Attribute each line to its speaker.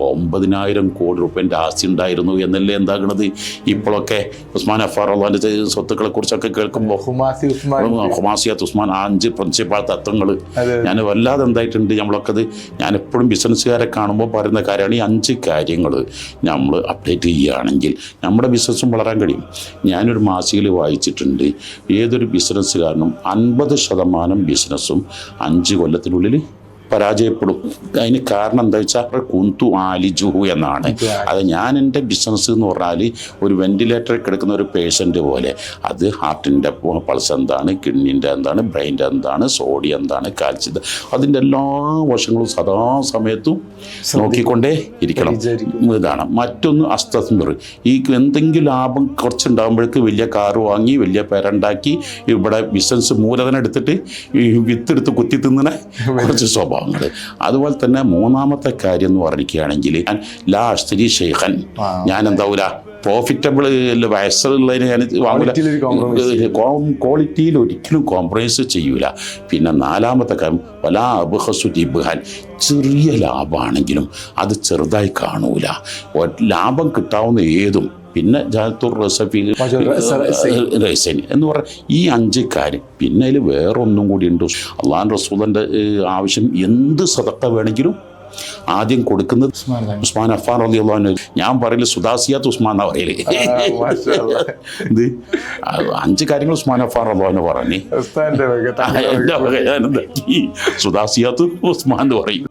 Speaker 1: ഒമ്പതിനായിരം കോടി റുപ്യന്റെ ആസ്തി ഉണ്ടായിരുന്നു എന്നല്ലേ എന്താകുന്നത് ഇപ്പോഴൊക്കെ ഉസ്മാൻ അഫാർ അള്ളാന്റെ സ്വത്തുക്കളെ കുറിച്ചൊക്കെ കേൾക്കുമ്പോൾ
Speaker 2: ഉസ്മാൻ.
Speaker 1: ഹുമാസിയാത്ത് ഉസ്മാൻ ആ അഞ്ച് പ്രിൻസിപ്പാൾ തത്വങ്ങൾ ഞാൻ വല്ലാതെ എന്തായിട്ടുണ്ട് നമ്മളൊക്കെ അത് ഞാൻ എപ്പോഴും ബിസിനസ്സുകാരെ കാണുമ്പോൾ പറയുന്ന കാര്യമാണ് ഈ അഞ്ച് കാര്യങ്ങൾ നമ്മൾ അപ്ഡേറ്റ് ചെയ്യുകയാണെങ്കിൽ നമ്മുടെ ബിസിനസ്സും വളരാൻ കഴിയും. ഞാനൊരു മാസികയിൽ വായിച്ചിട്ടുണ്ട്. ഏതൊരു ബിസിനസ്സുകാരനും അൻപത് ശതമാനം ബിസിനസ്സും അഞ്ച് കൊല്ലത്തിനുള്ളിൽ പരാജയപ്പെടും. അതിന് കാരണം എന്താ വെച്ചാൽ കുന്തു ആലിജുഹു എന്നാണ്. അത് ഞാൻ എന്റെ ബിസിനസ് എന്ന് പറഞ്ഞാൽ ഒരു വെന്റിലേറ്ററിൽ കിടക്കുന്ന ഒരു പേഷ്യന്റ് പോലെ. അത് ഹാർട്ടിന്റെ പൾസ് എന്താണ് കിഡ്നിന്റെ എന്താണ് ബ്രെയിന്റെ എന്താണ് സോഡിയം എന്താണ് കാൽസ്യം അതിന്റെ എല്ലാ വശങ്ങളും സദാ സമയത്തും നോക്കിക്കൊണ്ടേ ഇരിക്കണം. ഇതാണ്. മറ്റൊന്ന് അസ്തസ്മിർ ഈ എന്തെങ്കിലും ലാഭം കുറച്ചുണ്ടാകുമ്പോഴേക്ക് വലിയ കാറ് വാങ്ങി വലിയ പേരുണ്ടാക്കി ഇവിടെ ബിസിനസ് മൂലധനം എടുത്തിട്ട് ഈ വിത്തെടുത്ത് കുത്തി തിന്നണ കുറച്ച് സ്വഭാവങ്ങൾ അതുപോലെ തന്നെ മൂന്നാമത്തെ കാര്യം എന്ന് പറഞ്ഞിരിക്കുകയാണെങ്കിൽ ഞാൻ ലാ അഷ്തരി ഷെയ്ഖൻ. ഞാൻ എന്താവൂല പ്രോഫിറ്റബിൾ വയസ്സുള്ളതിന് ഞാൻ വാങ്ങൂല. ക്വാളിറ്റിയിൽ ഒരിക്കലും കോംപ്രമൈസ് ചെയ്യൂല. പിന്നെ നാലാമത്തെ കാര്യം വല അബുഹസു ജിബ്ഹാൻ ചെറിയ ലാഭമാണെങ്കിലും അത് ചെറുതായി കാണൂല. ലാഭം കിട്ടാവുന്ന ഏതും പിന്നെ ജാത്തുർ റസഫി റൈസനി എന്ന് പറഞ്ഞാൽ ഈ അഞ്ച് കാര്യം. പിന്നെ അതിൽ വേറൊന്നും കൂടി ഉണ്ട്. അള്ളാൻ റസൂദന്റെ ആവശ്യം എന്ത് സതക്ക വേണമെങ്കിലും ആദ്യം കൊടുക്കുന്നത്
Speaker 2: ഉസ്മാൻ
Speaker 1: അഫാൻ അലി അള്ളഹാന് ഞാൻ പറയില്ല സുദാസിയാത്ത് ഉസ്മാൻ എന്നാ പറയലേ ഇത് അഞ്ച് കാര്യങ്ങൾ ഉസ്മാൻ അഫാൻ അള്ളഹാന് പറഞ്ഞേ. സുദാസിയാത്ത് ഉസ്മാൻ എന്ന് പറയും.